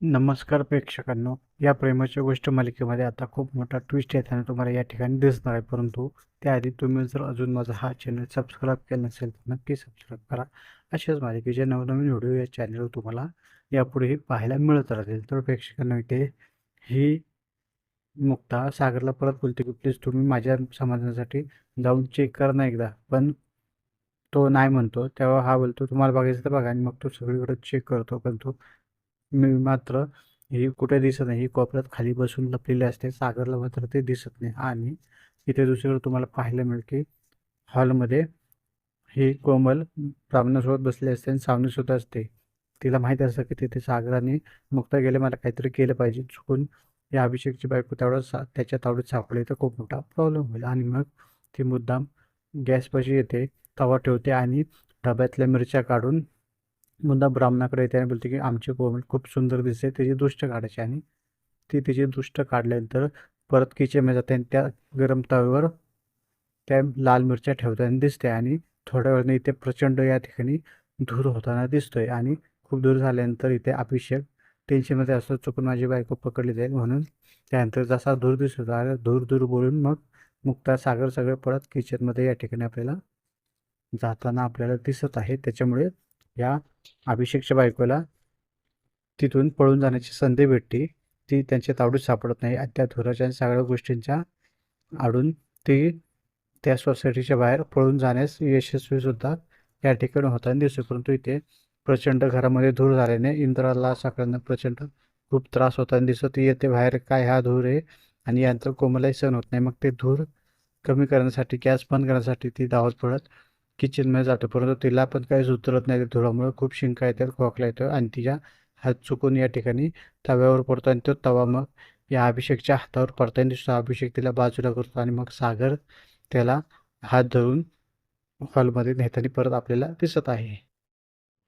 नमस्कार प्रेक्षकांनो या प्रेमाच्या गोष्ट मालिकेमध्ये आता खूप मोठा ट्विस्ट येताना तुम्हाला या ठिकाणी दिसणार आहे. परंतु त्याआधी तुम्ही जर अजून माझा हा चॅनल सबस्क्राईब केला नसेल तर नक्की सबस्क्राईब करा. अशाच मालिकेचे नवनवीन व्हिडिओ या चॅनलवर तुम्हाला यापुढेही पाहायला मिळत राहतील. तर प्रेक्षकांना इथे ही मुक्ता सागरला परत बोलते की प्लीज तुम्ही माझ्या समाजासाठी जाऊन चेक करा ना एकदा. पण तो नाही म्हणतो. तेव्हा हा बोलतो तुम्हाला बघायचं तर बघा आणि मग तो सगळीकडे चेक करतो. पण तो मात्र ही कुठे दिसत नाही. ही कोपऱ्यात खाली बसून लपलेली असते. सागरला मात्र ते दिसत नाही. आणि इथे दुसरीकडे तुम्हाला पाहायला मिळेल की हॉलमध्ये ही कोमल ब्राह्मणासोबत बसली असते आणि सावनीसुद्धा असते. तिला माहीत असतं की तिथे सागराने मुक्ता गेले मला काहीतरी केलं पाहिजे. चुकून या अभिषेकची बायको तेवढं सा त्याच्या तावडीत सापडली तर खूप मोठा प्रॉब्लेम होईल. आणि मग ती मुद्दाम गॅसपाशी येते तवा ठेवते आणि डब्यातल्या मिरच्या काढून मुद्दा ब्राह्मणाकडे येते आणि बोलते की आमची कोंबडी खूप सुंदर दिसते त्याची दुष्ट काढायची. आणि ती तिची दुष्ट काढल्यानंतर परत किचनमध्ये जाते आणि त्या गरम तव्यावर त्या लाल मिरच्या ठेवताना दिसते आणि थोड्या वेळाने इथे प्रचंड या ठिकाणी धूर होताना दिसतोय आणि खूप दूर झाल्यानंतर इथे अभिषेक टेन्शनमध्ये असतो चुकून माझी बायको पकडली जाईल म्हणून. त्यानंतर जसा धूर दिसतो होता दूर दूर बोलून मग मुक्ता सागर सगळे परत किचनमध्ये या ठिकाणी आपल्याला जाताना आपल्याला दिसत आहे. त्याच्यामुळे या अभिषेकच्या बायकोला तिथून पळून जाण्याची संधी भेटते ती त्यांच्या तावडीत सापडत नाही. आणि त्या धुराच्या सगळ्या गोष्टींच्या आडून ती त्या सोसायटीच्या बाहेर पळून जाण्यास यशस्वीसुद्धा या ठिकाणी होताना दिसतो परंतु इथे प्रचंड घरामध्ये धूर झाल्याने इंद्राला सगळ्यांना प्रचंड खूप त्रास होताना दिसतो येते. बाहेर काय हा धूर आहे? आणि यानंतर कोमलाही सहन होत नाही. मग ते धूर कमी करण्यासाठी गॅस बंद करण्यासाठी ती धावत पडत किचनमध्ये जातो परंतु तिला पण काही उतरत नाही. धुरामुळे खूप शिंका येतात खोकला येतो आणि तिच्या हात चुकून या ठिकाणी तव्यावर पडतो आणि तो तवा मग या अभिषेकच्या हातावर पडताना दिसतो अभिषेक तिला बाजूला करतो आणि मग सागर त्याला हात धरून हॉलमध्ये नेताना परत आपल्याला दिसत आहे.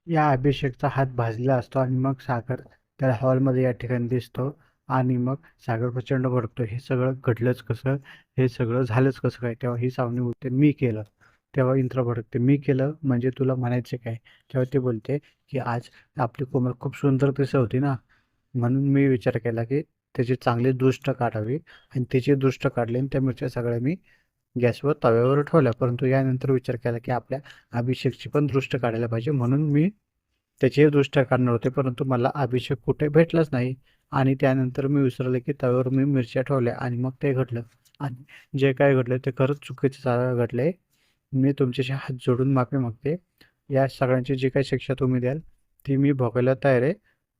या अभिषेकचा हात भाजलेला असतो आणि मग सागर त्याला हॉलमध्ये या ठिकाणी दिसतो आणि मग सागर प्रचंड भडकतो. हे सगळं घडलंच कसं? हे सगळं झालंच कसं काय? तेव्हा ही सावनी होते. मी केलं. तेव्हा इंद्र भडकते मी केलं म्हणजे तुला म्हणायचं काय? तेव्हा ते बोलते की आज आपली कोमल खूप सुंदर दिसत होती ना? म्हणून मी विचार केला की त्याची चांगली दृष्ट काढावी आणि त्याची दृष्ट काढली आणि त्या मिरच्या सगळ्या मी गॅसवर तव्यावर ठेवल्या. परंतु यानंतर विचार केला की आपल्या अभिषेकची पण दृष्ट काढायला पाहिजे. म्हणून मी त्याची दृष्ट काढणार होते. परंतु मला अभिषेक कुठे भेटलाच नाही. आणि त्यानंतर मी विसरले की तव्यावर मी मिरच्या ठेवल्या आणि मग ते घडलं. आणि जे काय घडलं ते खरंच चुकीचं घडलं मी तुमच्याशी हात जोडून माफी मागते. या सगळ्यांची जी काही शिक्षा तुम्ही द्याल ती मी भोगायला तयार आहे.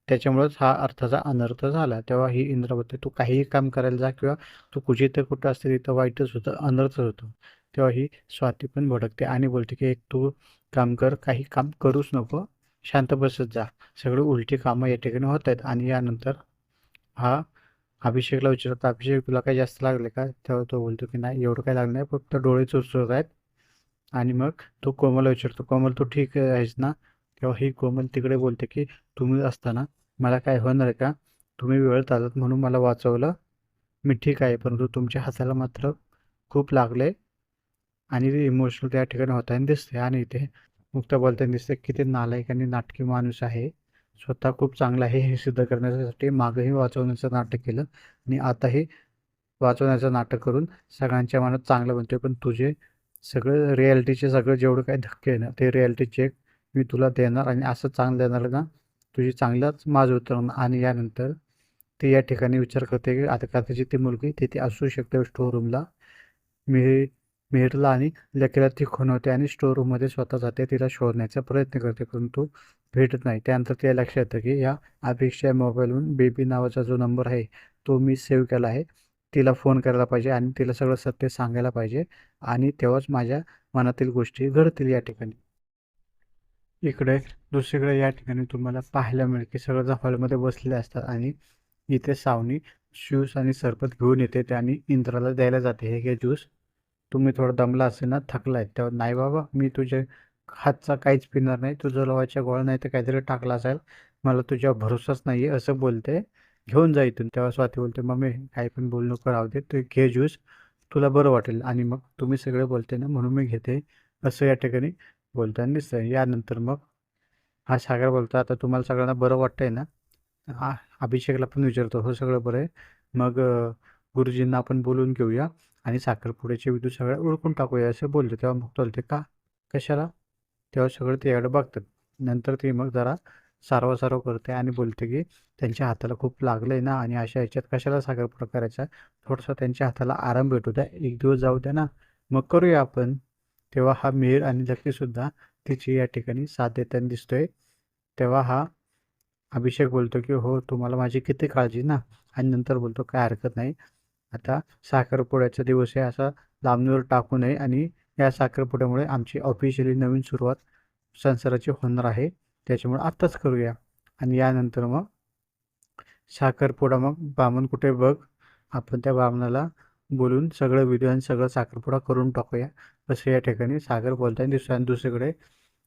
त्याच्यामुळेच हा अर्थाचा अनर्थ झाला. तेव्हा ही इंद्र बोलते तू काहीही काम करायला जा किंवा तू कुठे कुठं असते तिथं वाईटच होतं अनर्थच होतं. तेव्हा ही स्वाती पण भडकते आणि बोलते की एक तू काम कर काही काम करूच नको शांत बसत जा. सगळं उलटी कामं या ठिकाणी होत आहेत आणि यानंतर हा अभिषेकला विचारतो अभिषेक तुला काही जास्त लागले का? तेव्हा तो बोलतो की नाही एवढं काही लागलं नाही फक्त डोळे चुरचुरत आहेत. आणि मग तो कोमलला विचारतो कोमल तू ठीक आहेस ना? तेव्हा ही कोमल तिकडे बोलते की तुम्ही असताना मला काय होणार आहे का? तुम्ही वेळ चालत म्हणून मला वाचवलं. मी ठीक आहे परंतु तुमच्या हाताला मात्र खूप लागले आणि इमोशनल त्या ठिकाणी होताना दिसते आणि इथे मुक्त बोलताना दिसते की ते नालायक आणि नाटकी माणूस आहे. स्वतः खूप चांगला आहे हे सिद्ध करण्यासाठी मागंही वाचवण्याचं नाटक केलं आणि आताही वाचवण्याचं नाटक करून सगळ्यांच्या मनात चांगलं बनतोय. पण तुझे सगळं रिॲलिटीचे सगळं जेवढं काही धक्के आहे ना ते रिॲलिटी चेक मी तुला देणार आणि असं चांगलं देणार ना तुझी चांगलाच माज उतरवणार आणि यानंतर ते या ठिकाणी विचार करते की आता का त्याची ती मुलगी तिथे असू शकते स्टोर रूमला मिहिर मिहिरला आणि लेकीला ती खुणवते आणि स्टोर रूममध्ये स्वतः जाते तिला शोधण्याचा प्रयत्न करते परंतु भेटत नाही. त्यानंतर तिला लक्षात येतं की या अपेक्षा मोबाईलवरून बेबी नावाचा जो नंबर आहे तो मी सेव्ह केला आहे. तिला फोन करायला पाहिजे आणि तिला सगळं सत्य सांगायला पाहिजे आणि तेव्हाच माझ्या मनातील गोष्टी घडतील या ठिकाणी. इकडे दुसरीकडे या ठिकाणी तुम्हाला पाहायला मिळेल की सगळं हॉलमध्ये बसलेले असतात आणि इथे सावनी ज्यूस आणि सरबत घेऊन येते आणि इंद्राला द्यायला जाते. हे घे ज्यूस तुम्ही थोडं दमला असेल ना थकला आहे तेव्हा नाही बाबा मी तुझ्या हातचा काहीच पिणार नाही तुझं लवाच्या गोळा नाही तर काहीतरी टाकला असेल. मला तुझ्यावर भरोसाच नाही आहे असं बोलते. घेऊन जा इथून. तेव्हा स्वाती बोलते मम्मी काही पण बोलू नको राहू दे. तू घे ज्यूस तुला बरं वाटेल. आणि मग तुम्ही सगळे बोलते ना म्हणून मी घेते. असं या ठिकाणी बोलताना दिसतं यानंतर मग हा सागर बोलतो आता तुम्हाला सगळ्यांना बरं वाटतंय ना? हा अभिषेकला पण विचारतो हो सगळं बरं आहे. मग गुरुजींना आपण बोलून घेऊया आणि साखरपुड्याचे विधू सगळ्या ओळखून टाकूया असं बोलले तेव्हा मग बोलते का? कशाला? तेव्हा सगळं त्याकडे बघतात. नंतर ते मग जरा सारवासारव करते आणि बोलते की त्यांच्या हाताला खूप लागलं आहे ना आणि अशा ह्याच्यात कशाला साखरपुडा करायचा? थोडासा त्यांच्या हाताला आराम भेटू द्या. एक दिवस जाऊ द्या ना. मग करूया आपण. तेव्हा हा मिहीर आणि लकीसुद्धा तिची या ठिकाणी साथ देताना दिसतोय. तेव्हा हा अभिषेक बोलतो की हो तुम्हाला माझी किती काळजी ना? आणि नंतर बोलतो काय हरकत नाही. आता साखरपुड्याचा दिवस आहे. असा लांबणीवर टाकू नये आणि या साखरपुड्यामुळे आमची ऑफिशियली नवीन सुरुवात संसाराची होणार आहे. त्याच्यामुळे आत्ताच करूया. आणि यानंतर मग साखरपुडा मग बामण कुठे बघ. आपण त्या बामणाला बोलून सगळं विधी आणि सगळं साखरपुडा करून टाकूया. असं या ठिकाणी सागर बोलताय दुसऱ्या दुसरीकडे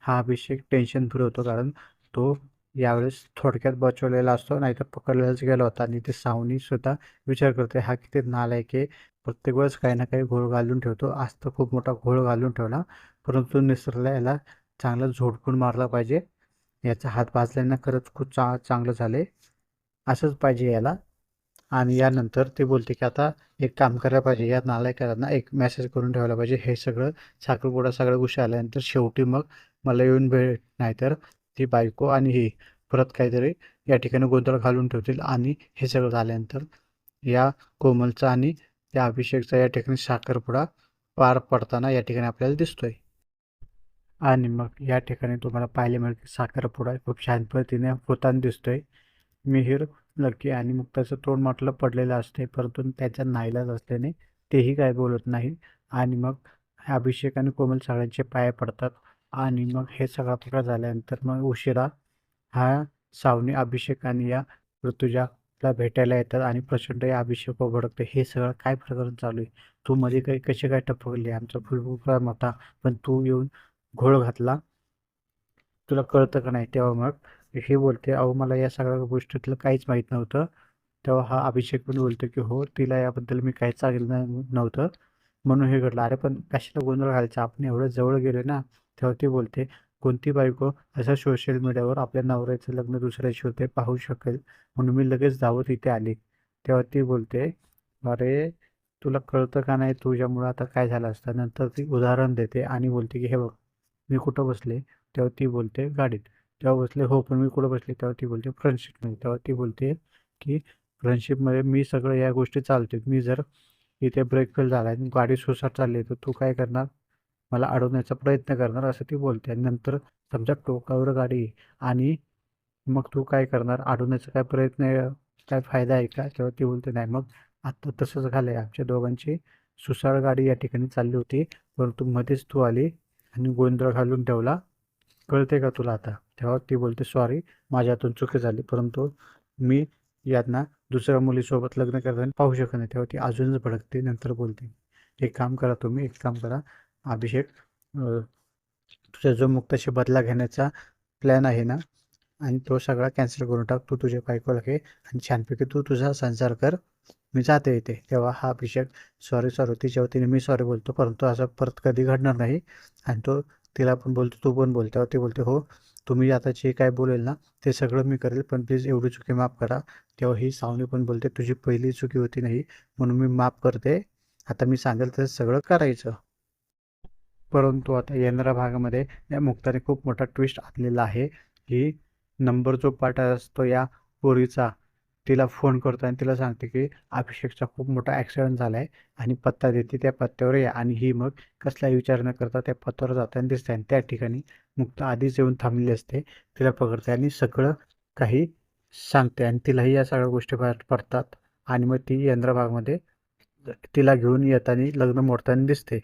हा अभिषेक टेन्शन फ्री होतो. कारण तो यावेळेस थोडक्यात बचवलेला असतो नाहीतर पकडलेलाच गेला होता. आणि ते सावनी सुद्धा विचार करते हा किती नालायक आहे. प्रत्येक वेळेस काही ना काही घोळ घालून ठेवतो. आज तर खूप मोठा घोळ घालून ठेवला. परंतु निसरला याला चांगला झोडपून मारला पाहिजे. याचा हात भाजल्यानं खरंच खूप चा चांगलं झालं आहे असंच पाहिजे याला. आणि यानंतर ते बोलते की आता एक काम करायला पाहिजे. या नालायकांना एक मेसेज करून ठेवायला पाहिजे. हे सगळं साखरपुडा सगळ्या गोष्टी आल्यानंतर शेवटी मग मला येऊन भेट. नाहीतर ती बायको आणि ही परत काहीतरी या ठिकाणी गोंधळ घालून ठेवतील आणि हे सगळं झाल्यानंतर या कोमलचा आणि त्या अभिषेकचा या ठिकाणी साखरपुडा पार पडताना या ठिकाणी आपल्याला दिसतोय. आणि मग या ठिकाणी तुम्हाला पाहायला मिळेल की साखरपुडा खूप छान पद्धतीने होताना दिसतोय. मिहीर लकी आणि मग त्याचं तोंड म्हटलं पडलेलं असते परंतु त्याच्या नाईलाज असल्याने तेही काय बोलत नाही. आणि मग अभिषेक आणि कोमल सगळ्यांचे पाय पडतात. आणि मग हे सगळा प्रकार झाल्यानंतर मग उशिरा हा सावनी अभिषेक आणि या ऋतुजाला भेटायला येतात आणि प्रचंड या अभिषेक भडकते हे सगळं काय प्रकरण चालू आहे? तू मध्ये काही कसे काय टपकले? आमचा फुलफुल होता पण तू येऊन घोळ घातला. तुला कळतं का नाही? तेव्हा मग हे बोलते अहो मला या सगळ्या गोष्टीतलं काहीच माहीत नव्हतं. तेव्हा हा अभिषेक पण बोलतो की हो तिला याबद्दल मी काहीच सांगितलं नव्हतं. म्हणून हे घडलं. अरे पण कशाला गोंधळ घालायचा? आपण एवढं जवळ गेलो ना. तेव्हा ती बोलते कोणती बायको असं सोशल मीडियावर आपल्या नवऱ्याचं लग्न दुसऱ्याशी होते पाहू शकेल? म्हणून मी लगेच धावत इथे आली. तेव्हा ती बोलते अरे तुला कळतं का नाही? तुझ्यामुळं आता काय झालं असतं? नंतर ती उदाहरण देते आणि बोलते की हे बघ मी कुठं बसले तेव्हा ती बोलते गाडीत. तेव्हा बसले हो पण मी कुठं बसले तेव्हा ती बोलते फ्रेंडशिपमध्ये तेव्हा ती बोलते की फ्रेंडशिपमध्ये मी सगळं या गोष्टी चालते मी जर इथे ब्रेक फेल झाला आहे गाडी सुसाट चालली तर तू काय करणार? मला अडवण्याचा प्रयत्न करणार असं ती बोलते. आणि नंतर समजा टोकावर गाडी आहे आणि मग तू काय करणार? अडवण्याचा काय प्रयत्न काय फायदा आहे का? तेव्हा ती बोलते नाही मग आत्ता तसंच झालं आहे आमच्या दोघांची सुसाळ गाडी या ठिकाणी चालली होती. परंतु मध्येच तू आली आणि गोंधळ घालून ठेवला. कळते का तुला आता? तेव्हा ती बोलते सॉरी माझ्या हातून चुकी झाली परंतु मी यांना दुसऱ्या मुलीसोबत लग्न करताना पाहू शकत नाही. तेव्हा ती अजूनच भडकते नंतर बोलते एक काम करा तुम्ही एक काम करा. अभिषेक तुझ्या जो मुक्ताशी बदला घेण्याचा प्लॅन आहे ना आणि तो सगळा कॅन्सल करून टाक. तू तुझ्या बायकोला घे आणि छानपैकी तू तुझा संसार कर. मी जाते इथे. तेव्हा हा अभिषेक सॉरी सॉरी तिच्या वतीने मी सॉरी बोलतो परंतु असं परत कधी घडणार नाही. आणि तो तिला पण बोलतो तू पण बोलतो ती बोलते हो तुम्ही आता जे काय बोलेल ना ते सगळं मी करेल पण प्लीज एवढी चुकी माफ करा. तेव्हा ही सावनी पण बोलते तुझी पहिली चुकी होती नाही म्हणून मी माफ करते. आता मी सांगेल तसं सगळं करायचं. परंतु आता येणाऱ्या भागामध्ये या मुक्ताने खूप मोठा ट्विस्ट आणलेला आहे की नंबर जो पाठ असतो या पोरीचा तिला फोन करतो आणि तिला सांगते की अभिषेकचा खूप मोठा ॲक्सिडेंट झाला आहे आणि पत्ता देते त्या पत्त्यावर या आणि ही मग कसलाही विचार न करता त्या पत्त्यावर जाताना दिसते आणि त्या ठिकाणी मुक्ता आधीच येऊन थांबलेली असते तिला पकडते आणि सगळं काही सांगते आणि तिलाही या सगळ्या गोष्टी बाहेर पडतात आणि मग ती यंद्रभागमध्ये तिला घेऊन येताना लग्न मोडताना दिसते.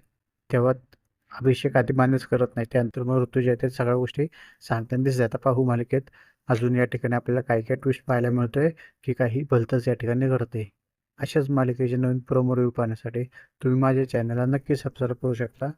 तेव्हा अभिषेक आधी मान्यच करत नाही त्यानंतर मग ऋतुजा ते सगळ्या गोष्टी सांगताना दिसते. आता पाहू मालिकेत अजून या ठिकाणी आपल्याला काय काय ट्विस्ट पाहायला मिळतोय की काही भलतंच या ठिकाणी घडते अशाच मालिकेचे नवीन प्रोमो रिव्ह्यू पाहण्यासाठी तुम्ही माझ्या चॅनलला नक्की सबस्क्राईब करू शकता.